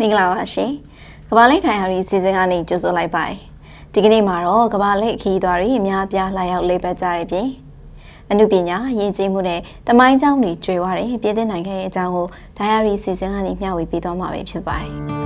မင်္ဂလာပါရှင်ကမ္ဘာလိတ်ထိုင်ဟာရီစီစဉ်ကနေကြိုဆိုလိုက်ပါတယ်ဒီကနေ့မှာတော့ကမ္ဘာလိတ်ခီးသွားတွေအများအပြားလာရောက်လေပတ်ကြတဲ့ပြင်အမှုပညာယဉ်ကျေးမှုနဲ့တမိုင်းကြောင်းတွေကျွေးသွားတယ်ပြည်သစ်နိုင်ငံရဲ့အကြောင်းကိုဒိုင်ယာရီစီစဉ်ကနေမျှဝေပေးသွားမှာပဲဖြစ်ပါတယ်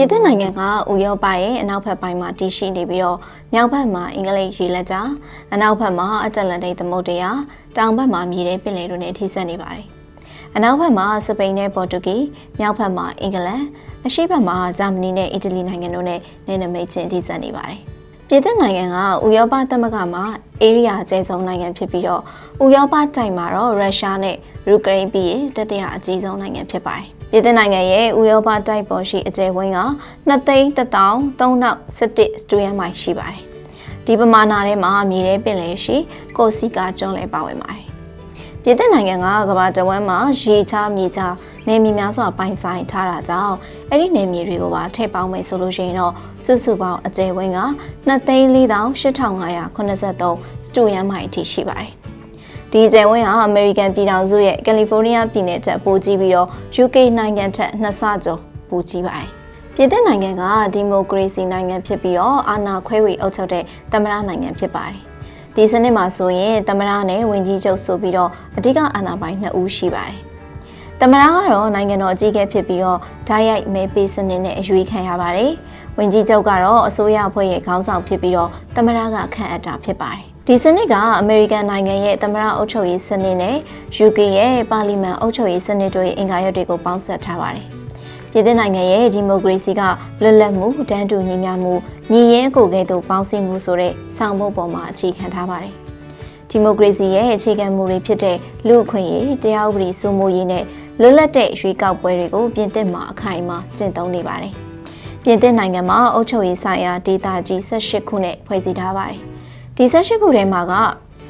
ပြည်သစ်နိုင်ငံကဥရောပရဲ့အနောက်ဘက်ပိုင်းမှာတည်ရှိနေပြီးတော့မြောက်ဘက်မှာအင်္ဂလိပ်ရေလက်ကြားအနောက်ဘက်မှာအတ္တလန္တိတ်သမုဒ္ဒရာတောင်ဘက်မှာမြေထဲပင်လယ်တို့နဲ့ထိစပ်နေပါတယ်။အနောက်ဘက်မှာစပိန်နဲ့ပေါ်တူဂီမြောက်ဘက်မှာအင်္ဂလန်အရှေ့ဘက်မှာဂျာမနီနဲ့အီတလီနိုင်ငံတို့နဲ့နယ်နိမိတ်ချင်းထိစပ်နေပါတယ်။ပြည်သစ်နိုင်ငံကဥရောပသမဂ္ဂမှာဧရိယာအကျယ်ဆုံးနိုင်ငံဖြစ်ပြီးတော့ဥရောပတိုက်မှာတော့ရုရှားနဲ့ယူကရိန်းပြီးရင်တတိယအကြီးဆုံးနိုင်ငံဖြစ်ပါတယ်။ ပြည်သစ်နိုင်ငံရဲ့ဥရောပတိုက်ပေါ်ရှိအကျယ်ဝန်းက2သိန်း1017စတူယန်မိုင်ရှိပါတယ်။ဒီပမာဏထဲမှာမြေထဲပင်လယ်ရှိကိုစီကာကျွန်းလည်းပါဝင်ပါတယ်။ပြည်သစ်နိုင်ငံကကမ္ဘာတဝန်းမှာရေချမြေချနေမြေများစွာပိုင်ဆိုင်ထားတာကြောင့်အဲ့ဒီနေမြေတွေကိုပါထည့်ပေါင်းမယ်ဆိုလို့ရှိရင်တော့စုစုပေါင်းအကျယ်ဝန်းက2,4583စတူယန်မိုင်အထိရှိပါတယ်။ ဒီကျယ်ဝန်းဟာအမေရိကန်ပြည်ထောင်စုရဲ့ကယ်လီဖိုးနီးယားပြည်နယ်ထက်ပိုကြီးပြီးတော့ UK နိုင်ငံထက်နှစ်ဆကျော်ပိုကြီးပါတယ်။ပြည်သစ်နိုင်ငံကဒီမိုကရေစီနိုင်ငံဖြစ်ပြီးတော့အာဏာခွဲဝေအုပ်ချုပ်တဲ့သမ္မတနိုင်ငံဖြစ်ပါတယ်။ဒီစနစ်မှာဆိုရင်သမ္မတနဲ့ဝန်ကြီးချုပ်ဆိုပြီးတော့အဓိကအာဏာပိုင်နှစ်ဦးရှိပါတယ်။သမ္မတကတော့နိုင်ငံတော်အကြီးအကဲဖြစ်ပြီးတော့ဓာတ်ရိုက်မဲပေးစနစ်နဲ့အရွေးခံရပါတယ်။ဝန်ကြီးချုပ်ကတော့အစိုးရအဖွဲ့ရဲ့ခေါင်းဆောင်ဖြစ်ပြီးတော့သမ္မတကခန့်အပ်တာဖြစ်ပါတယ်။ ဒီစနစ်ကအမေရိကန်နိုင်ငံရဲ့သမ္မတအုပ်ချုပ်ရေးစနစ်နဲ့ UK ရဲ့ပါလီမန်အုပ်ချုပ်ရေးစနစ်တို့ရဲ့အင်္ဂါရပ်တွေကိုပေါင်းစပ်ထားပါတယ်။ပြည်သစ်နိုင်ငံရဲ့ဒီမိုကရေစီကလွတ်လပ်မှုတန်းတူညီမျှမှုညီရင်းအကိုကဲ့သို့ပေါင်းစည်းမှုဆိုတဲ့ဆောင်ပုဒ်ပေါ်မှာအခြေခံထားပါတယ်။ဒီမိုကရေစီရဲ့အခြေခံမူတွေဖြစ်တဲ့လူ့အခွင့်အရေးတရားဥပဒေစိုးမိုးရေးနဲ့လွတ်လပ်တဲ့ရွေးကောက်ပွဲတွေကိုပြင်သစ်မှာအခိုင်အမာကျင့်သုံးနေပါတယ်။ပြင်သစ်နိုင်ငံမှာအုပ်ချုပ်ရေးဆိုင်ရာဒေသကြီး18ခုနဲ့ဖွဲ့စည်းထားပါတယ်။ ဒီ18ခုထဲမှာက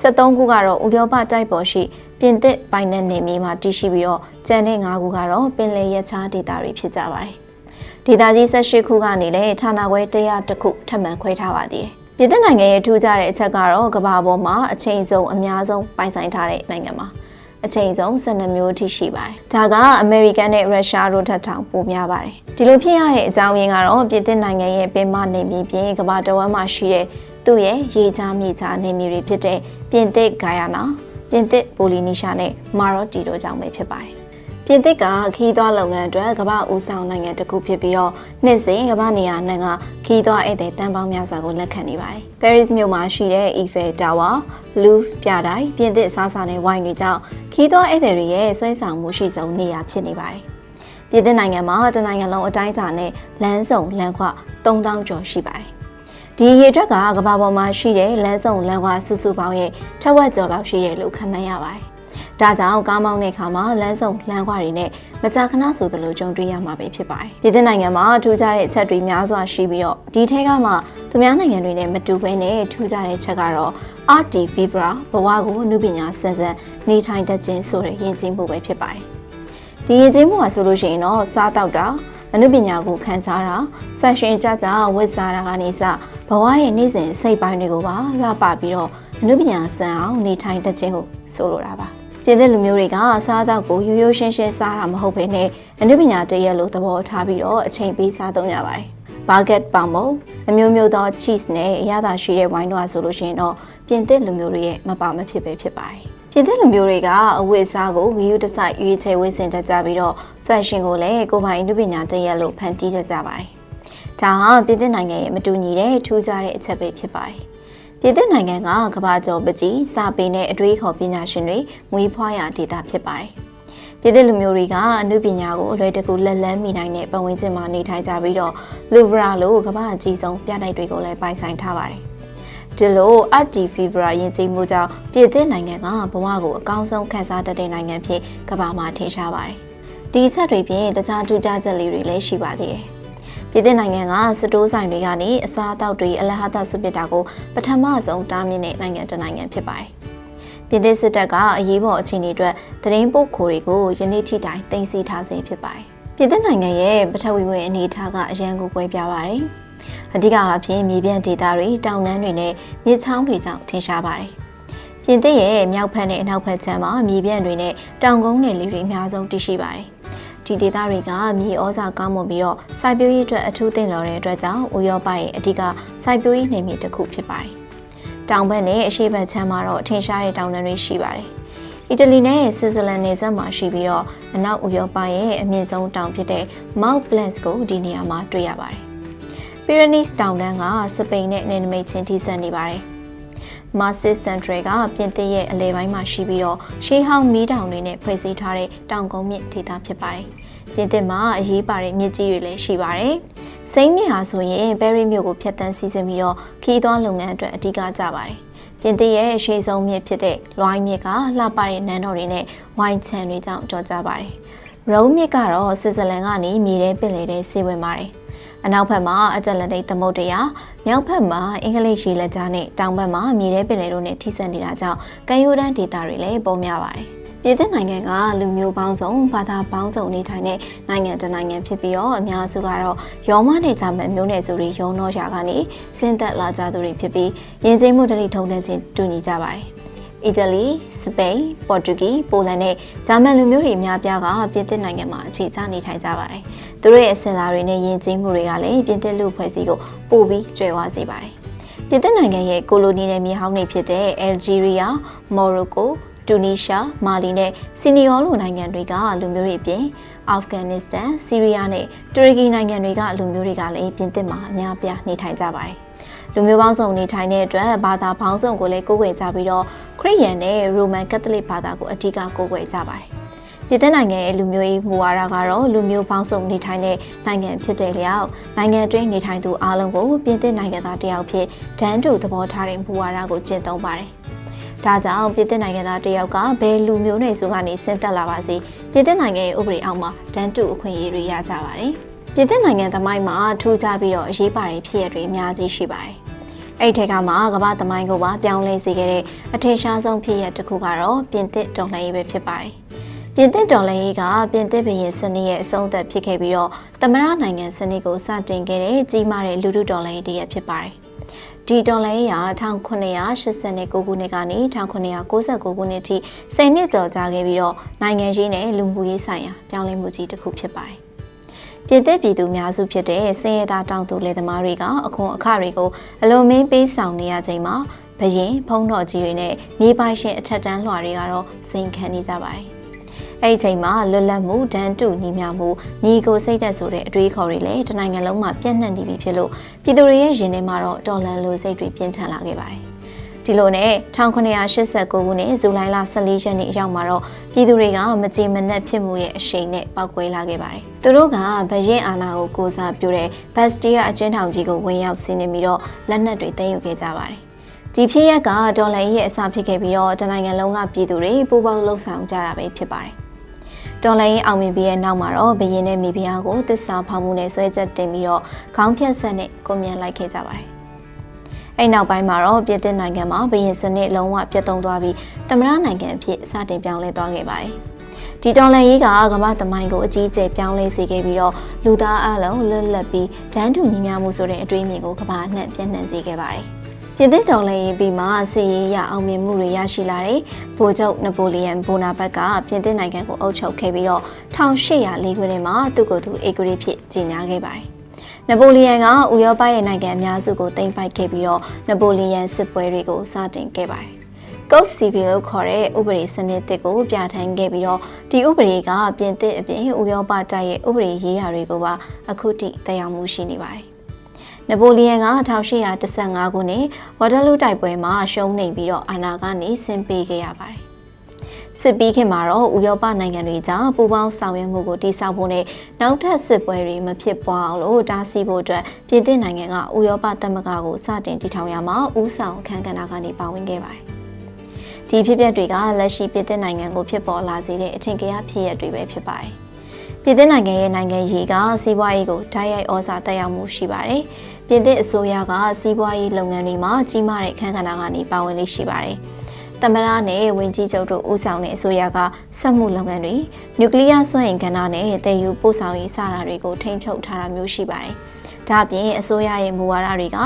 73ခုကတော့ဥရောပတိုက်ပေါ်ရှိပြင်သစ်ပိုင်နယ်နယ်မြေမှာတည်ရှိပြီးတော့ကျန်တဲ့5ခုကတော့ပင်လယ်ရချားဒေသတွေဖြစ်ကြပါတယ်။ဒေသကြီး18ခုကနေလည်းဌာနခွဲ100တခုထပ်မံခွဲထားပါသေးတယ်။ပြည်သစ်နိုင်ငံရဲ့ထူးခြားတဲ့အချက်ကတော့ကမ္ဘာပေါ်မှာအချိန်ဆုံးအများဆုံးပိုင်ဆိုင်ထားတဲ့နိုင်ငံမှာအချိန်ဆုံး12မျိုးထိရှိပါတယ်။ဒါကအမေရိကန်နဲ့ရုရှားတို့ထက်တောင်ပိုများပါတယ်။ဒီလိုဖြစ်ရတဲ့အကြောင်းရင်းကတော့ပြည်သစ်နိုင်ငံရဲ့ပင်မနေမြေပြင်ကမ္ဘာတဝန်းမှာရှိတဲ့ သူ့ရဲ့ရေချားမြေချားနေမြေတွေဖြစ်တဲ့ပြင်သစ်ဂိုင်ယာနာပြင်သစ်ပိုလီနီရှာနဲ့မာရော့တီတို့ကြောင့်ပဲဖြစ်ပါတယ်။ပြင်သစ်ကခီးသွွားလုပ်ငန်းအတွက်ကမ္ဘာဦးဆောင်နိုင်ငံတစ်ခုဖြစ်ပြီးတော့နှစ်စဉ်ကမ္ဘာနေရာနှံကခီးသွွားဧည့်သည်တန်ပေါင်းများစွာကိုလက်ခံနေပါတယ်။ Paris မြို့မှာရှိတဲ့ Eiffel Tower, Louvre ပြတိုင်ပြင်သစ်စားစာနဲ့ဝိုင်းတွေကြောင့်ခီးသွွားဧည့်သည်တွေရဲ့ဆွဲဆောင်မှုရှိဆုံးနေရာဖြစ်နေပါတယ်။ပြည်သစ်နိုင်ငံမှာတနိုင်ငံလုံးအတိုင်းအတာနဲ့လမ်းစုံလမ်းခွ3000ကျော်ရှိပါတယ် ဒီရေအတွက်ကကဘာပေါ်မှာရှိတဲ့လမ်းစုံလမ်းကွာစုစုပေါင်းရဲ့ထက်ဝက်ကျော်လောက်ရှိတယ်လို့ခန့်မှန်းရပါတယ်။ဒါကြောင့်ကားမောင်းတဲ့အခါမှာလမ်းစုံလမ်းကွာတွေနဲ့မကြာခဏဆိုသလိုကြုံတွေ့ရမှာပဲဖြစ်ပါတယ်။ပြည်သစ်နိုင်ငံမှာထူးခြားတဲ့အချက်တွေများစွာရှိပြီးတော့ဒီထဲကမှသူများနိုင်ငံတွေနဲ့မတူဘဲနဲ့ထူးခြားတဲ့ချက်ကတော့ RT Vibra ဘဝကိုနုပညာစံစံနေထိုင်တတ်ခြင်းဆိုတဲ့ယဉ်ကျေးမှုပဲဖြစ်ပါတယ်။ဒီယဉ်ကျေးမှုကဆိုလို့ရှိရင်တော့စားတောက်တာအနုပညာကိုခန်းစားတာဖက်ရှင်ကြကြဝတ်စားတာကနေစ ဘဝရဲ့နေ့စဉ်စိတ်ပိုင်းတွေကိုပါလှပပြီးတော့အနုပညာစံအောင်နေထိုင်တတ်ခြင်းကိုဆိုလိုတာပါပြည်သက်လူမျိုးတွေကစားသောက်ကိုရိုးရိုးရှင်းရှင်းစားတာမဟုတ်ဘဲနဲ့အနုပညာတရက်လိုသဘောထားပြီးတော့အချိန်ပေးစားသုံးကြပါတယ်ဘာဂက်ပေါင်မုံအမျိုးမျိုးသော cheese နဲ့အရသာရှိတဲ့ဝိုင်းတော့ဆိုလို့ရှိရင်တော့ပြင်သစ်လူမျိုးတွေရဲ့မပါမဖြစ်ပဲဖြစ်ပါတယ်ပြင်သစ်လူမျိုးတွေကအဝတ်အစားကိုဂရုတစိုက်ရွေးချယ်ဝတ်ဆင်တတ်ကြပြီးတော့ fashion ကိုလည်းကိုယ်ပိုင်အနုပညာတရက်လို့ဖန်တီးတတ်ကြပါတယ် ဒါဟာပြည်သစ်နိုင်ငံရဲ့မတူညီတဲ့ထူးခြားတဲ့အချက်ပဲဖြစ်ပါတယ်။ပြည်သစ်နိုင်ငံကကမ္ဘာကျော်ပကြီးစာပေနဲ့အတွေးခေါ်ပညာရှင်တွေမွေးဖွားရာဒေသဖြစ်ပါတယ်။ပြည်သစ်လူမျိုးတွေကအမှုပညာကိုအလွယ်တကူလက်လန်းမိနိုင်တဲ့ပတ်ဝန်းကျင်မှာနေထိုင်ကြပြီးတော့လူဗရာလိုကမ္ဘာအကြီးဆုံးပြတိုက်တွေကိုလည်းပိုင်ဆိုင်ထားပါတယ်။ဒီလို Arti Fibra ယဉ်ကျေးမှုကြောင့်ပြည်သစ်နိုင်ငံကဘဝကိုအကောင်းဆုံးခံစားတတ်တဲ့နိုင်ငံဖြစ်ကမ္ဘာမှာထင်ရှားပါတယ်။ဒီချက်တွေပြင်တခြားထူးခြားချက်လေးတွေလည်းရှိပါသေးတယ်။ ပြည်သစ်နိုင်ငံကစတိုးဆိုင်တွေကနေအစားအသောက်တွေအလဟသဆွပစ်တာကိုပထမဆုံးတားမြစ်တဲ့နိုင်ငံတစ်နိုင်ငံဖြစ်ပါတယ်။ပြည်သစ်စစ်တပ်ကအရေးပေါ်အခြေအနေအတွက်သတင်းပို့ခိုတွေကိုယနေ့ထိတိုင်တင်စီထားဆဲဖြစ်ပါတယ်။ပြည်သစ်နိုင်ငံရဲ့ပထဝီဝင်အနေအထားကအရန်ကိုကွဲပြားပါတယ်။အဓိကအားဖြင့်မြေပြန့်ဒေသတွေတောင်တန်းတွေနဲ့မြစ်ချောင်းတွေကြောင့်ထင်ရှားပါတယ်။ပြင်သစ်ရဲ့မြောက်ဖက်နဲ့အနောက်ဖက်ခြမ်းမှာမြေပြန့်တွေနဲ့တောင်ကုန်းငယ်လေးတွေအများဆုံးတည်ရှိပါတယ်။ ဒီဒေသတွေကမြေဩဇာကောင်းမွန်ပြီးတော့စိုက်ပျိုးရေးအတွက်အထူးသင့်တော်တဲ့အတွက်ကြောင့်ဥရောပရဲ့အဓိကစိုက်ပျိုးရေးနယ်မြေတစ်ခုဖြစ်ပါတယ်။တောင်ဘက်နဲ့အရှေ့ဘက်ခြမ်းမှာတော့ထင်ရှားတဲ့တောင်တန်းတွေရှိပါတယ်။အီတလီနဲ့ဆွစ်ဇာလန်နယ်စပ်မှာရှိပြီးတော့အနောက်ဥရောပရဲ့အမြင့်ဆုံးတောင်ဖြစ်တဲ့ Mount Blanc ကိုဒီနေရာမှာတွေ့ရပါတယ်။ Pyrenees တောင်တန်းကစပိန်နဲ့နယ်နိမိတ်ချင်းထိစပ်နေပါတယ်။ Massive Central ကပြင်သစ်ရဲ့အလဲပိုင်းမှာရှိပြီးတော့ရှေးဟောင်းမီးတောင်တွေနဲ့ဖွဲ့စည်းထားတဲ့တောင်ကုန်းမြင့်ဒေသဖြစ်ပါတယ်။ပြင်သစ်မှာအရေးပါတဲ့မြစ်ကြီးတွေလည်းရှိပါတယ်။စိမ်းမြစ်ဟာဆိုရင်ဘယ်ရီမြို့ကိုဖျက်ဆီးစီစဉ်ပြီးတော့ခီးသွွားလုပ်ငန်းအတွက်အဓိကကျပါတယ်။ပြင်သစ်ရဲ့ရှေးဆုံးမြစ်ဖြစ်တဲ့လွိုင်းမြစ်ကလှပတဲ့နန်းတော်တွေနဲ့ဝိုင်းချန်တွေကြောင့်ကြော်ကြပါတယ်။ရုံးမြစ်ကတော့ဆွစ်ဇာလန်ကနေမြေထဲပင်လယ်ထဲဆေးဝင်ပါတယ်။ အနောက်ဘက်မှာအတလန်တိတ်သမုဒ္ဒရာမြောက်ဘက်မှာအင်္ဂလိပ်ရေလက်ကြားနဲ့တောင်ဘက်မှာမြေထဲပင်လယ်တို့နဲ့ထိစပ်နေတာကြောင့်ကမ်းရိုးတန်းဒေသတွေလည်းပေါ်များပါတယ်။ပြည်သစ်နိုင်ငံကလူမျိုးပေါင်းစုံဘာသာပေါင်းစုံနေထိုင်တဲ့နိုင်ငံတစ်နိုင်ငံဖြစ်ပြီးတော့အများစုကတော့ရောမနဲ့ဂျာမန်မျိုးနွယ်စုတွေရောနောရာကနေဆင်းသက်လာကြသူတွေဖြစ်ပြီးယဉ်ကျေးမှုတတိထုံးတဲ့ချင်းတူညီကြပါတယ်။အီတလီ၊စပိန်၊ပေါ်တူဂီ၊ပိုလန်နဲ့ဂျာမန်လူမျိုးတွေအများပြားကပြင်သစ်နိုင်ငံမှာအခြေချနေထိုင်ကြပါတယ်။ သူတို့ရဲ့အစဉ်အလာတွေနဲ့ယဉ်ကျေးမှုတွေကလည်းပြင်သစ်လူဖွဲ့စည်းကိုပိုပြီးကျွဲဝစေပါတယ်။ပြင်သစ်နိုင်ငံရဲ့ကိုလိုနီနယ်မြေဟောင်းတွေဖြစ်တဲ့အယ်ဂျီးရီးယား၊မော်ရိုကို၊တူနီရှား၊မာလီနဲ့စီနီယောလိုနိုင်ငံတွေကလူမျိုးတွေအပြင်အာဖဂန်နစ္စတန်၊ဆီးရီးယားနဲ့တူရကီနိုင်ငံတွေကလူမျိုးတွေကလည်းပြင်သစ်မှာအများပြားနေထိုင်ကြပါတယ်။လူမျိုးပေါင်းစုံနေထိုင်တဲ့အတွက်ဘာသာပေါင်းစုံကိုလည်းကိုးကွယ်ကြပြီးတော့ခရစ်ယာန်နဲ့ရိုမန်ကက်သလစ်ဘာသာကိုအဓိကကိုးကွယ်ကြပါတယ်။ ပြည်သစ်နိုင်ငံရဲ့လူမျိုးရေးမူဝါဒကတော့လူမျိုးပေါင်းစုံနေထိုင်တဲ့နိုင်ငံဖြစ်တဲ့လျောက်နိုင်ငံတွင်းနေထိုင်သူအားလုံးကိုပြည်သစ်နိုင်ငံသားတယောက်ဖြစ်ဒန်းတူသဘောထားတဲ့မူဝါဒကိုကျင့်သုံးပါတယ်။ဒါကြောင့်ပြည်သစ်နိုင်ငံသားတယောက်ကဘယ်လူမျိုးနယ်ဆိုကနေဆင်းသက်လာပါစေပြည်သစ်နိုင်ငံရဲ့ဥပဒေအောက်မှာဒန်းတူအခွင့်အရေးတွေရကြပါတယ်။ပြည်သစ်နိုင်ငံသမိုင်းမှာထူးခြားပြီးတော့အရေးပါတဲ့ဖြစ်ရပ်တွေအများကြီးရှိပါတယ်။အဲ့ဒီထက်ကမှကမ္ဘာသမိုင်းကိုပါပြောင်းလဲစေခဲ့တဲ့အထင်ရှားဆုံးဖြစ်ရပ်တစ်ခုကတော့ပြင်သစ်တော်လှန်ရေးပဲဖြစ်ပါတယ်။ ပြင်သစ်တော်လှန်ရေးကပြင်သစ်ဘုရင်စနစ်ရဲ့အဆုံးသတ်ဖြစ်ခဲ့ပြီးတော့သမရနိုင်ငံစနစ်ကိုစတင်ခဲ့တဲ့ကြီးမားတဲ့လူထုတော်လှန်ရေးတရက်ဖြစ်ပါတယ်။ဒီတော်လှန်ရေးဟာ1989ခုနှစ်ကနေ1999ခုနှစ်ထိ10နှစ်ကျော်ကြာခဲ့ပြီးတော့နိုင်ငံရေးနဲ့လူမှုရေးဆိုင်ရာပြောင်းလဲမှုကြီးတစ်ခုဖြစ်ပါတယ်ပြည်သက်ပြည်သူများစုဖြစ်တဲ့စင်ရသားတောင်သူလယ်သမားတွေကအခွန်အခတွေကိုအလွန်မင်းပေးဆောင်နေရချိန်မှာဘရင်ဖုံးတော်ကြီးတွေနဲ့မြေပိုင်ရှင်အထက်တန်းလွှာတွေကတော့စိန်ခံနေကြပါတယ်။ အဲ့ဒီချိန်မှာလွတ်လပ်မှုဒန်းတူညီမျှမှုညီကိုစိတ်သက်ဆိုတဲ့အတွေးခေါ်တွေလည်းတနိုင်ငံလုံးမှာပြန့်နှံ့နေပြီဖြစ်လို့ပြည်သူတွေရဲ့ရင်ထဲမှာတော့တော်လန်လိုစိတ်တွေပြင်းထန်လာခဲ့ပါတယ်။ဒီလိုနဲ့1989ခုနှစ်ဇူလိုင်လ14ရက်နေ့အရောက်မှာတော့ပြည်သူတွေကမကြေမနက်ဖြစ်မှုရဲ့အရှိန်နဲ့ပောက်ကွဲလာခဲ့ပါတယ်။သူတို့ကဗရင်အာနာကိုကိုစားပြုတဲ့ဘတ်စတီးယားအကျဉ်းထောင်ကြီးကိုဝင်ရောက်စီးနင်းပြီးတော့လက်နက်တွေသိမ်းယူခဲ့ကြပါတယ်။ဒီဖြစ်ရပ်ကဒေါ်လာရဲ့အစဖြစ်ခဲ့ပြီးတော့တနိုင်ငံလုံးကပြည်သူတွေပူးပေါင်းလှုပ်ဆောင်ကြတာပဲဖြစ်ပါတယ်။ တော်လိုင်းအောင်မြင်ပြီးရဲ့နောက်မှာတော့ဘရင်နဲ့မိဖုရားကိုတစ္ဆာဖောက်မှုနဲ့ဆွဲချက်တင်ပြီးတော့ခေါင်းဖြတ်ဆက်နဲ့ကွန်မြန်လိုက်ခဲ့ကြပါတယ်အဲ့နောက်ပိုင်းမှာတော့ပြည်သစ်နိုင်ငံမှာဘရင်စနစ်လုံးဝပြတ်သုံးသွားပြီးသမရနိုင်ငံအဖြစ်စတင်ပြောင်းလဲသွားခဲ့ပါတယ်။ဒီတော်လှန်ရေးကကမ္ဘာသမိုင်းကိုအကြီးအကျယ်ပြောင်းလဲစေခဲ့ပြီးတော့လူသားအလုံးလွတ်လပ်ပြီးတန်းတူညီမျှမှုဆိုတဲ့အတွေးအမြင်ကိုကမ္ဘာနဲ့ပြန့်နှံ့စေခဲ့ပါတယ်။ ပြည်သစ်တော်လှန်ရေးပြီးမှစီရေးရအောင်မြင်မှုတွေရရှိလာတဲ့ဗိုလ်ချုပ်နပိုလီယံဘိုနာဘတ်ကပြည်သစ်နိုင်ငံကိုအုပ်ချုပ်ခဲ့ပြီးတော့1804ခုနှစ်မှာသူ့ကိုယ်သူအေဂရီဖြစ်ကြီးညာခဲ့ပါတယ်နပိုလီယံကဥရောပရဲ့နိုင်ငံအများစုကိုသိမ်းပိုက်ခဲ့ပြီးတော့နပိုလီယံစစ်ပွဲတွေကိုစတင်ခဲ့ပါတယ်။ကုတ်စီဗီလို့ခေါ်တဲ့ဥပဒေစနစ်တစ်ကိုပြဋ္ဌာန်းခဲ့ပြီးတော့ဒီဥပဒေကပြင်သစ်အပြင်ဥရောပတိုက်ရဲ့ဥပဒေရေးရာတွေကိုပါအခုထိတည်ရောက်မှုရှိနေပါတယ်။ နပိုလီယံက1815ခုနှစ်ဝါတာလူတိုက်ပွဲမှာရှုံးနေပြီးတော့အာဏာကနေဆင်းပေးခဲ့ရပါတယ်စစ်ပြီးခင်မှာတော့ဥရောပနိုင်ငံတွေကြောင့်ပူးပေါင်းဆောင်ရွက်မှုကိုတိစောက်ဖို့နဲ့နောက်ထပ်စစ်ပွဲတွေမဖြစ်ပွားအောင်လို့တားဆီးဖို့အတွက်ပြည်သစ်နိုင်ငံကဥရောပသမဂ္ဂကိုစတင်တည်ထောင်ရမှာဥဆောင်ခန့်ကဏ္ဍကနေပါဝင်ခဲ့ပါတယ်။ဒီဖြစ်ပျက်တွေကလက်ရှိပြည်သစ်နိုင်ငံကိုဖြစ်ပေါ်လာစေတဲ့အထင်ကရဖြစ်ရပ်တွေပဲဖြစ်ပါတယ်။ ပြည်သစ်နိုင်ငံရဲ့နိုင်ငံရေးကစီးပွားရေးကိုဓာတ်ရိုက်ဩဇာတက်ရောက်မှုရှိပါတယ်။ပြည်သစ်အစိုးရကစီးပွားရေးလုပ်ငန်းတွေမှာကြီးမားတဲ့အခမ်းကဏ္ဍကနေပါဝင်လေးရှိပါတယ်။သမ္မတနဲ့ဝန်ကြီးချုပ်တို့ဦးဆောင်တဲ့အစိုးရကစက်မှုလုပ်ငန်းတွေနျူကလ িয়ার စွမ်းအင်ကဏ္ဍနဲ့တည်ယူပို့ဆောင်ရေးစတာတွေကိုထိန်းချုပ်ထားတာမျိုးရှိပါတယ်။ဒါ့အပြင်အစိုးရရဲ့မူဝါဒတွေက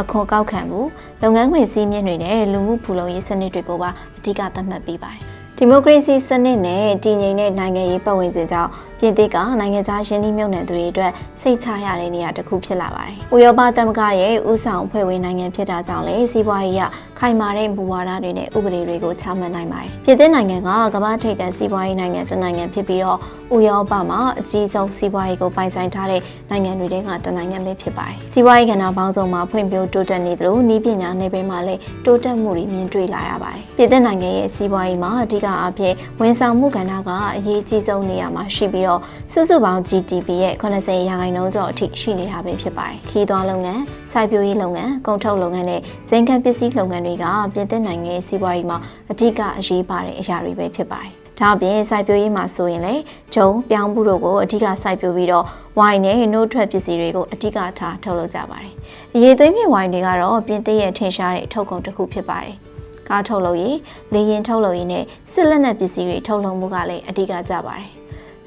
အခွန်ကောက်ခံမှုလုပ်ငန်းခွင်စည်းမျဉ်းတွေနဲ့လူမှုဖူလုံရေးစနစ်တွေကိုပါအဓိကသတ်မှတ်ပေးပါတယ်။ဒီမိုကရေစီစနစ်နဲ့တည်ငြိမ်တဲ့နိုင်ငံရေးပတ်ဝန်းကျင်ကြောင့် ပြည်သစ်ကနိုင်ငံခြားရင်းနှီးမြှုပ်နှံသူတွေအတွက်စိတ်ချရတဲ့နေရာတစ်ခုဖြစ်လာပါတယ်။ဥရောပသမဂ္ဂရဲ့ဥဆောင်ဖွဲ့ဝင်နိုင်ငံဖြစ်တာကြောင့်လည်းစီးပွားရေးရခိုင်မာတဲ့မူဝါဒတွေနဲ့ဥပဒေတွေကိုချမှတ်နိုင်ပါတယ်။ပြည်သစ်နိုင်ငံကကမ္ဘာထိပ်တန်းစီးပွားရေးနိုင်ငံတစ်နိုင်ငံဖြစ်ပြီးတော့ဥရောပမှာအကြီးဆုံးစီးပွားရေးကိုပိုင်ဆိုင်ထားတဲ့နိုင်ငံတွေထဲကတစ်နိုင်ငံပဲဖြစ်ပါတယ်။စီးပွားရေးကဏ္ဍပေါင်းစုံမှာဖွံ့ဖြိုးတိုးတက်နေသလိုဤပညာနယ်ပယ်မှာလည်းတိုးတက်မှုတွေမြင်တွေ့လာရပါတယ်။ပြည်သစ်နိုင်ငံရဲ့စီးပွားရေးမှာအဓိကအားဖြင့်ဝန်ဆောင်မှုကဏ္ဍကအရေးကြီးဆုံးနေရာမှာရှိပြီးတော့စုစုပေါင်း GDP ရဲ့80ရာခိုင်နှုန်းကျော်အထိရှိနေတာပဲဖြစ်ပါတယ်။ခီးသွွားလုပ်ငန်း၊စိုက်ပျိုးရေးလုပ်ငန်း၊ကုန်ထုတ်လုပ်ငန်းနဲ့ဇိမ်ခံပစ္စည်းလုပ်ငန်းတွေကပြည်သစ်နိုင်ငံရဲ့စီးပွားရေးမှာအဓိကအရေးပါတဲ့အရာတွေပဲဖြစ်ပါတယ်။ဒါအပြင်စိုက်ပျိုးရေးမှာဆိုရင်လေဂျုံပြောင်းမှုတို့ကိုအဓိကစိုက်ပျိုးပြီးတော့ဝိုင်နဲ့နှုတ်ထွက်ပစ္စည်းတွေကိုအဓိကထားထုတ်လုပ်ကြပါတယ်။အရေးသွေးမြင့်ဝိုင်တွေကတော့ပြင်သစ်ရဲ့ထင်ရှားတဲ့ထုတ်ကုန်တစ်ခုဖြစ်ပါတယ်။ကားထုတ်လုပ်ရေး၊လေယာဉ်ထုတ်လုပ်ရေးနဲ့စစ်လက်နက်ပစ္စည်းတွေထုတ်လုပ်မှုကလည်းအဓိကကြပါတယ်။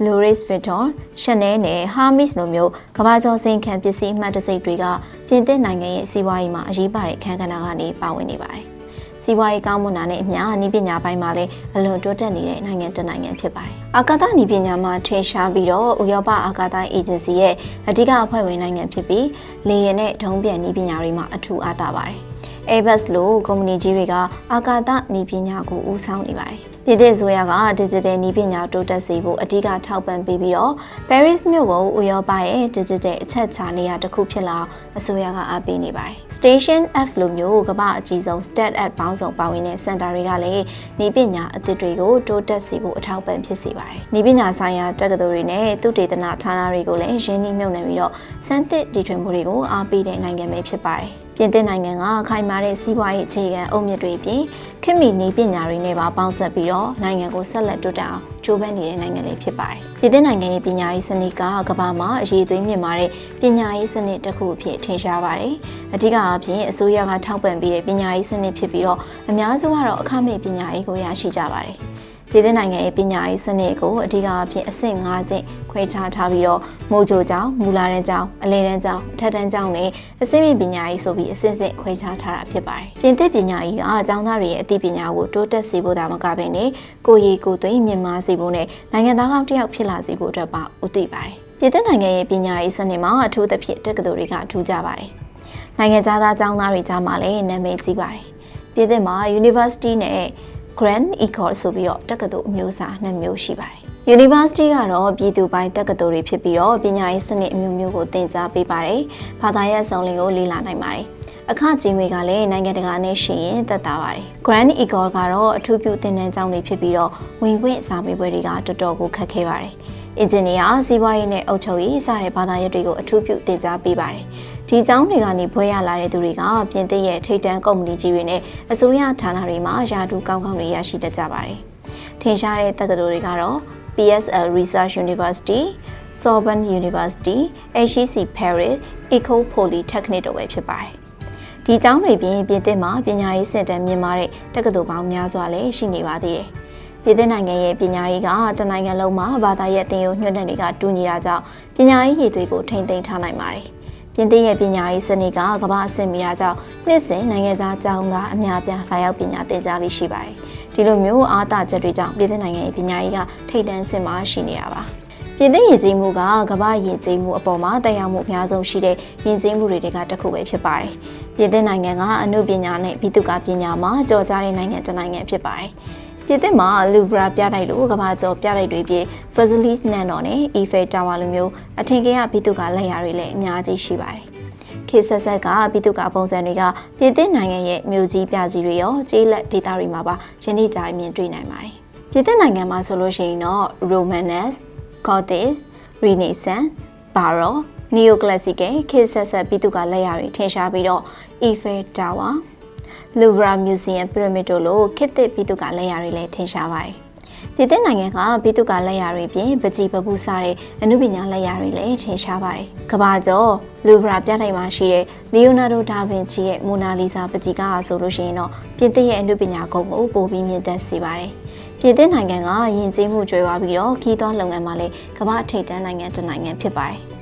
Louis Vuitton, Chanel နဲ့ Hermes လိုမျိုးကမ္ဘာကျော်စိန်ခံပစ္စည်းအမှတ်တစိတ်တွေကပြင်သစ်နိုင်ငံရဲ့စီးပွားရေးမှာအရေးပါတဲ့ခန်းကဏ္ဍကနေပါဝင်နေပါတယ်။စီးပွားရေးကောင်းမွန်တာနဲ့အမျှနည်းပညာပိုင်းမှာလည်းအလွန်တိုးတက်နေတဲ့နိုင်ငံတစ်နိုင်ငံဖြစ်ပါတယ်။အာကာသနည်းပညာမှာထင်ရှားပြီးတော့ဥရောပအာကာသအေဂျင်စီရဲ့အဓိကအဖွဲ့ဝင်နိုင်ငံဖြစ်ပြီးလေယာဉ်နဲ့ဒုံးပျံနည်းပညာတွေမှာအထူးအားသာပါတယ်။ Airbus လိုကုမ္ပဏီကြီးတွေကအာကာသနည်းပညာကိုဦးဆောင်နေပါတယ်။ပြည်သစ်ဆိုရက digital နည်းပညာတိုးတက်စေဖို့အဓိကထောက်ပံ့ပေးပြီးတော့ Paris မြို့ကိုဥရောပရဲ့ digital အချက်ချာနေရာတစ်ခုဖြစ်လာအစိုးရကအားပေးနေပါတယ်။ Station F လိုမျိုးကမ္ဘာအကြီးဆုံး stat at ပေါင်းစုံပါဝင်တဲ့ center တွေကလည်းနည်းပညာအသစ်တွေကိုတိုးတက်စေဖို့အထောက်အပံ့ဖြစ်စေပါတယ်။နည်းပညာဆိုင်ရာတက္ကသိုလ်တွေနဲ့သုတေသနဌာနတွေကိုလည်းရင်းနှီးမြှုပ်နှံပြီးတော့စမ်းသစ်တီထွင်မှုတွေကိုအားပေးတဲ့နိုင်ငံပဲဖြစ်ပါတယ်။ ပြင်သစ်နိုင်ငံကခိုင်မာတဲ့စီးပွားရေးအခြေခံအုတ်မြစ်တွေပြင်ခင်မီနီးပညာတွေနဲ့ပါပေါင်းစပ်ပြီးတော့နိုင်ငံကိုဆက်လက်တိုးတက်အောင်ကြိုးပမ်းနေတဲ့နိုင်ငံလေးဖြစ်ပါတယ်။ပြင်သစ်နိုင်ငံရဲ့ပညာရေးစနစ်ကကမ္ဘာမှာအရေးသွေးမြင့်မာတဲ့ပညာရေးစနစ်တစ်ခုအဖြစ်ထင်ရှားပါတယ်။အဓိကအားဖြင့်အစိုးရကထောက်ပံ့ပေးတဲ့ပညာရေးစနစ်ဖြစ်ပြီးတော့အများစုကတော့အခမဲ့ပညာရေးကိုရရှိကြပါတယ်။ ပြည်သစ်နိုင်ငံရဲ့ပညာရေးစနစ်ကိုအဓိကအဖြစ်အဆင့်၅ဆင့်ခွဲခြားထားပြီးတော့မိုးကြိုကျောင်းမူလာတန်းကျောင်းအလယ်တန်းကျောင်းအထက်တန်းကျောင်းနဲ့အဆင့်မြင့်ပညာရေးဆိုပြီးအဆင့်ဆင့်ခွဲခြားထားတာဖြစ်ပါတယ်။ပြင်သစ်ပညာရေးကအကျောင်းသားတွေရဲ့အသိပညာကိုတိုးတက်စေဖို့ဒါမှမကဘဲနဲ့ကိုရီကိုသွေးမြင့်မားစေဖို့နဲ့နိုင်ငံသားကောင်းတစ်ယောက်ဖြစ်လာစေဖို့အတွက်ပါဦးတည်ပါတယ်။ပြည်သစ်နိုင်ငံရဲ့ပညာရေးစနစ်မှာအထူးသဖြင့်တက္ကသိုလ်တွေကထူးကြပါတယ်။နိုင်ငံသားကျောင်းသားတွေကြားမှာလည်းနာမည်ကြီးပါတယ်။ပြည်သစ်မှာ University နဲ့ Grand Ecole ဆိုပြီးတော့တက္ကသိုလ်အမျိုးအစားနှစ်မျိုးရှိပါတယ်။ University ကတော့ပြည်သူပိုင်းတက္ကသိုလ်တွေဖြစ်ပြီးတော့ပညာရေးစနစ်အမျိုးမျိုးကိုသင်ကြားပေးပါတယ်။ဘာသာရပ်စုံလင်ကိုလေ့လာနိုင်ပါတယ်။အခကြီးငွေကလည်းနိုင်ငံတကာနဲ့ရှင်ရင်သက်သာပါတယ်။ Grand Ecole ကတော့အထူးပြုသင်တန်းကျောင်းတွေဖြစ်ပြီးတော့ဝင်ခွင့်စာမေးပွဲတွေကတော်တော်ကိုခက်ခဲပါတယ်။အင်ဂျင်နီယာစီးပွားရေးနဲ့အုပ်ချုပ်ရေးစတဲ့ဘာသာရပ်တွေကိုအထူးပြုသင်ကြားပေးပါတယ်။ ဒီကျောင်းတွေကနေဘွဲရလာတဲ့သူတွေကပြင်သစ်ရဲ့ထိပ်တန်းကုမ္ပဏီကြီးတွေနဲ့အစိုးရဌာနတွေမှာယာတူကောင်းကောင်းတွေရရှိတတ်ကြပါတယ်။ထင်ရှားတဲ့တက္ကသိုလ်တွေကတော့ PSL Research University, Sorbonne University, HEC Paris, Eco Polytechnic တို့ပဲဖြစ်ပါတယ်။ဒီကျောင်းတွေပြင်ပြင်သစ်မှာပညာရေးစင်တန်းမြင့်မားတဲ့တက္ကသိုလ်ပေါင်းများစွာလည်းရှိနေပါသေးတယ်။ပြည်သစ်နိုင်ငံရဲ့ပညာရေးကတနိုင်ငံလုံးမှာဘာသာရေးအသင်းရိုးညွှန်တဲ့တွေကတူညီတာကြောင့်ပညာရေးရည်သွေးကိုထိမ့်သိမ်းထားနိုင်ပါတယ်။ ပြင်သစ်ရဲ့ပညာရေးစနစ်ကကမ္ဘာအဆင့်မီတာကြောင့်နှစ်စဉ်နိုင်ငံသားကျောင်းသားအများပြားလာရောက်ပညာသင်ကြားလေးရှိပါတယ်။ဒီလိုမျိုးအားသာချက်တွေကြောင့်ပြည်သစ်နိုင်ငံရဲ့ပညာရေးကထိပ်တန်းဆင့်မှာရှိနေတာပါ။ပြည်သစ်ယဉ်ကျေးမှုကကမ္ဘာယဉ်ကျေးမှုအပေါ်မှာတက်ရောက်မှုအများဆုံးရှိတဲ့ယဉ်ကျေးမှုတွေကတစ်ခုပဲဖြစ်ပါတယ်။ပြည်သစ်နိုင်ငံကအမှုပညာနဲ့ပြည်သူ့ကပညာမှာကြော်ကြားတဲ့နိုင်ငံတစ်နိုင်ငံဖြစ်ပါတယ်။ ပြည်သစ်မှာလူဗရာပြတိုက်လိုကဘာကျော်ပြတိုက်တွေပြ Fazilis နန်တော်နဲ့ Eiffel Tower လိုမျိုးအထင်ကြီးကပြည်သူကလက်ရာတွေလည်းအများကြီးရှိပါတယ်။ခေဆက်ဆက်ကပြည်သူကပုံစံတွေကပြည်သစ်နိုင်ငံရဲ့မြို့ကြီးပြကြီးတွေရောကျေးလက်ဒေသတွေမှာပါယနေ့တိုင်မြင်တွေ့နိုင်ပါတယ်။ပြည်သစ်နိုင်ငံမှာဆိုလို့ရှိရင်တော့ Romanesque, Gothic, Renaissance, Baroque, Neoclassical ခေဆက်ဆက်ပြည်သူကလက်ရာတွေထင်ရှားပြီးတော့ Eiffel Tower Louvre Museum Pyramid တို့လိုခေတ်သစ်ပြည်သူကလက်ရာတွေလည်းထင်ရှားပါတယ်ပြည်သစ်နိုင်ငံကပြည်သူကလက်ရာတွေပြင်ပကြီးပပူစားတဲ့အမှုပညာလက်ရာတွေလည်းထင်ရှားပါတယ်။ကမ္ဘာကျော်လူဗရာပြတိုက်မှာရှိတဲ့လီယိုနာဒိုဒါဗင်ချီရဲ့မိုနာလီဇာပကြီးကဆိုလို့ရှိရင်တော့ပြည်သစ်ရဲ့အမှုပညာကုန်းကိုပိုပြီးမြင့်တက်စေပါတယ်။ပြည်သစ်နိုင်ငံကယဉ်ကျေးမှုကျွဲသွားပြီးတော့ခီးသွွားလုပ်ငန်းမှာလည်းကမ္ဘာထိပ်တန်းနိုင်ငံတစ်နိုင်ငံဖြစ်ပါတယ်။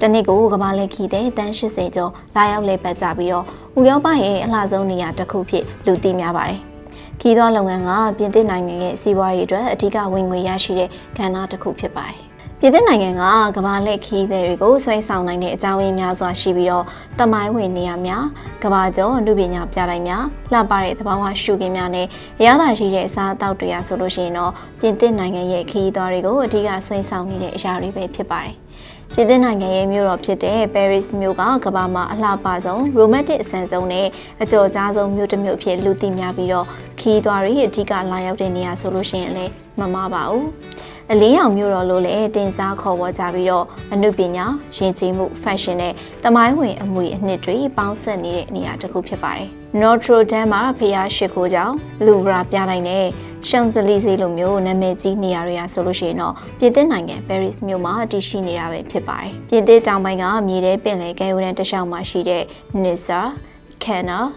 တနစ်ကိုကမ္ဘာလက်ခီတဲ့တန်း80ကျော်လာရောက်လေပတ်ကြပြီးတော့ဥရောပရဲ့အလှဆုံးနေရာတစ်ခုဖြစ်လူသိများပါတယ်။ခီးသွွားလုပ်ငန်းကပြင်သစ်နိုင်ငံရဲ့စီးပွားရေးအတွက်အထူးဝင်ငွေရရှိတဲ့ကဏ္ဍတစ်ခုဖြစ်ပါတယ်။ပြည်သစ်နိုင်ငံကကမ္ဘာလက်ခီးသည်တွေကိုဆွဲဆောင်နိုင်တဲ့အကြောင်းရင်းများစွာရှိပြီးတော့တမိုင်းဝင်နေရာများကမ္ဘာကျော်အမှုပညာပြတိုင်းများလှပတဲ့သဘာဝရှုခင်းများနဲ့အရသာရှိတဲ့အစားအသောက်တွေရဆိုလို့ရှိရင်တော့ပြင်သစ်နိုင်ငံရဲ့ခီးသွားတွေကိုအထူးဆွဲဆောင်နေတဲ့အရာတွေပဲဖြစ်ပါတယ်။ ပြည်သစ်နိုင်ငံရဲ့မြို့တော်ဖြစ်တဲ့ Paris မြို့ကကမ္ဘာမှာအလှပဆုံး romantic အဆန်ဆုံးနဲ့အကျော်ကြားဆုံးမြို့တစ်မြို့ဖြစ်လူသိများပြီးတော့ခီးသွားတွေအဓိကလာရောက်တဲ့နေရာဆိုလို့ရှိရင်လည်းမမှားပါဘူးအလင်းရောင်မျိုးတော်လို့လည်းတင်စားခေါ်ဝေါ်ကြပြီးတော့အနုပညာယဉ်ကျေးမှု fashion နဲ့တမိုင်းဝင်အမွေအနှစ်တွေပေါင်းစပ်နေတဲ့နေရာတစ်ခုဖြစ်ပါတယ်။ Notre Dame မှာဖျားရှိခိုးကြောင်လူဗရာပြတိုင်းနဲ့ ရှန်ဇလီဇေလိုမျိုးနာမည်ကြီးနေရာတွေကဆိုလို့ရှိရင်တော့ပြည်သစ်နိုင်ငံ Paris မြို့မှာတည်ရှိနေတာပဲဖြစ်ပါတယ်။ပြည်သစ်တောင်ပိုင်းကမြေထဲပင်လယ်ကမ်းရိုးတန်းတစ်လျှောက်မှာရှိတဲ့ Niza, Cannes စန်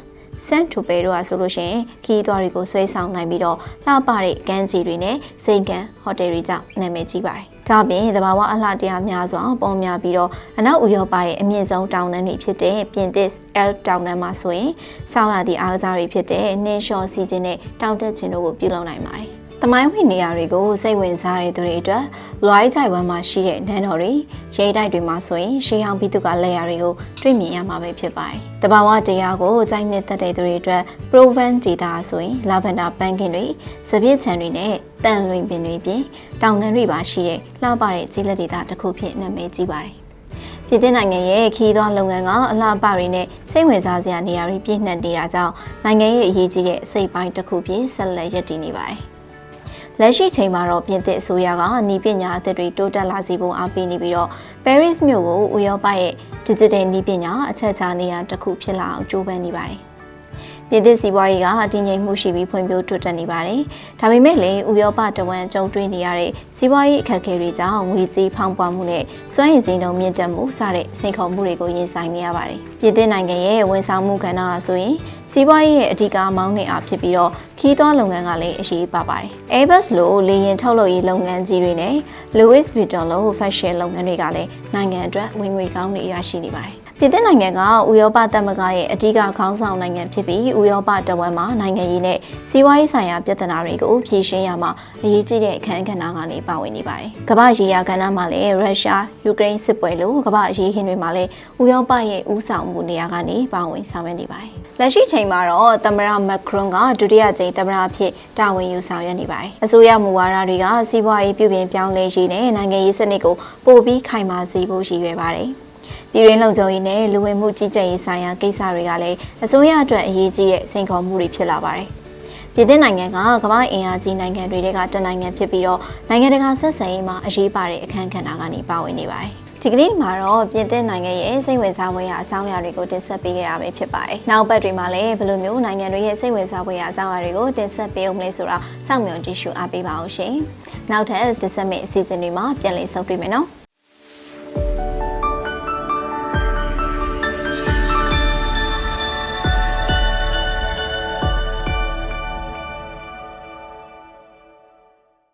တူပေတို့ကဆိုလို့ရှိရင်ခီးသွားတွေကိုဆွဲဆောင်နိုင်ပြီးတော့လှပတဲ့ကမ်းခြေတွေနဲ့စိန်ကန်ဟိုတယ်တွေကြောင့်နာမည်ကြီးပါတယ်။ဒါ့အပြင်သဘာဝအလှတရားများစွာပေါ်များပြီးတော့အနောက်ဥရောပရဲ့အမြင့်ဆုံးတောင်တန်းတွေဖြစ်တဲ့ပြင်သစ်အယ်တောင်တန်းမှာဆိုရင်ဆောင်းရာသီအားကစားတွေဖြစ်တဲ့နှင်းလျှော်စီခြင်းနဲ့တောင်တက်ခြင်းတို့ကိုပြုလုပ်နိုင်ပါတယ်။ တမိုင်းဝင်နေရာတွေကိုစိတ်ဝင်စားတဲ့သူတွေအတွက်လွိုင်းကြိုက်ဝမ်းမှာရှိတဲ့နန်းတော်တွေရဲတိုက်တွေမှာဆိုရင်ရှေးဟောင်းပြည်သူကလက်ရာတွေကိုတွေ့မြင်ရမှာပဲဖြစ်ပါတယ်။တဘာဝတရားကိုကြိုက်နှစ်သက်တဲ့သူတွေအတွက် Proven Data ဆိုရင် Lavender ပန်းကင်တွေစပြည့်ချံတွေနဲ့တန်လွင်ပင်တွေပြင်တောင်တန်းတွေပါရှိတဲ့လှပတဲ့ခြေလက်ဒေတာတစ်ခုဖြစ်နာမည်ကြီးပါတယ်။ပြည်သစ်နိုင်ငံရဲ့ခီးသွွားလုပ်ငန်းကအလှပတွေနဲ့စိတ်ဝင်စားစရာနေရာတွေပြည့်နှက်နေတာကြောင့်နိုင်ငံရဲ့အရေးကြီးတဲ့စိတ်ပိုင်းတစ်ခုဖြစ်ဆက်လက်ရည်တည်နေပါတယ်။ လက်ရှိချိန်မှာတော့ပြင်သစ်အစိုးရကနီးပညာအသစ်တွေတိုးတက်လာစေဖို့အားပေးနေပြီးတော့ Paris မြို့ကိုဥရောပရဲ့ digital နီးပညာအချက်ချာနေရာတစ်ခုဖြစ်လာအောင်ကြိုးပမ်းနေပါတယ်ပြည်သစ်စီးပွားရေးကတည်ငြိမ်မှုရှိပြီးဖွံ့ဖြိုးတိုးတက်နေပါတယ်။ဒါပေမဲ့လည်းဥရောပတဝန်းကြုံတွေ့နေရတဲ့စီးပွားရေးအခက်အခဲတွေကြောင့်ငွေကြေးဖောင်းပွားမှုနဲ့စွမ်းရည်စည်းနှုန်းမြင့်တက်မှုစတဲ့စိန်ခေါ်မှုတွေကိုရင်ဆိုင်နေရပါတယ်။ပြည်သစ်နိုင်ငံရဲ့ဝန်ဆောင်မှုကဏ္ဍအဆိုရင် စီးပွားရေးရဲ့အဓိကမောင်းနှင်အားဖြစ်ပြီးတော့ခီးသွွားလုပ်ငန်းကလည်းအရေးပါပါတယ်။ Airbus လိုလေယာဉ်ထုတ်လုပ်ရေးလုပ်ငန်းကြီးတွေနဲ့ Louis Vuitton လို fashion လုပ်ငန်းတွေကလည်းနိုင်ငံအတွက်ဝင်ငွေကောင်းတွေရရှိနေပါတယ်။ပြည်သစ်နိုင်ငံကဥရောပသမဂ္ဂရဲ့အဓိကခေါင်းဆောင်နိုင်ငံဖြစ်ပြီးဥရောပတဝန်းမှာနိုင်ငံရေးနဲ့စီးပွားရေးဆိုင်ရာပြဿနာတွေကိုဖြေရှင်းရမှာအရေးကြီးတဲ့အခန်းကဏ္ဍကနေပါဝင်နေပါတယ်။ကမ္ဘာရေးရာကဏ္ဍမှာလည်းရုရှားယူကရိန်းစစ်ပွဲလိုကမ္ဘာရေးခင်းတွေမှာလည်းဥရောပရဲ့ဥဆောင်မှုနေရာကနေပါဝင်ဆောင်ရွက်နေပါတယ်။လက်ရှိချိန်မှာတော့သမ္မတမက်ခရွန်ကဒုတိယကြိမ်သမ္မတအဖြစ်တာဝန်ယူဆောင်ရွက်နေပါတယ်။အစိုးရမူဝါဒတွေကစီးပွားရေးပြုပြင်ပြောင်းလဲရေးနဲ့နိုင်ငံရေးစနစ်ကိုပိုပြီးခိုင်မာစေဖို့ရည်ရွယ်ပါတယ်။ပြည်ရင်းလုံခြုံရေးနဲ့လူဝင်မှုကြီးကြပ်ရေးဆိုင်ရာကိစ္စတွေကလည်းအစိုးရအတွက်အရေးကြီးတဲ့စိန်ခေါ်မှုတွေဖြစ်လာပါတယ်။ပြည်သစ်နိုင်ငံကကမ္ဘာအင်အားကြီးနိုင်ငံတွေကတနိုင်ငံဖြစ်ပြီးတော့နိုင်ငံတကာဆက်ဆံရေးမှာအရေးပါတဲ့အခန်းကဏ္ဍကနေပါဝင်နေပါတယ်။ ဒီကနေ့မှာတော့ပြင်သစ်နိုင်ငံရဲ့စိတ်ဝင်စားဖွယ်ရာအကြောင်းအရာတွေကိုတင်ဆက်ပေးခဲ့တာပဲဖြစ်ပါတယ်။နောက်ပတ်တွေမှာလည်းဘယ်လိုမျိုးနိုင်ငံတွေရဲ့စိတ်ဝင်စားဖွယ်ရာအကြောင်းအရာတွေကိုတင်ဆက်ပေးအောင်လဲဆိုတာစောင့်မျှော်ကြည့်ရှုအားပေးပါအောင်ရှင်။နောက်ထပ်တင်ဆက်မယ့်အစီအစဉ်တွေမှာပြန်လည်ဆုံတွေ့မယ်နော်။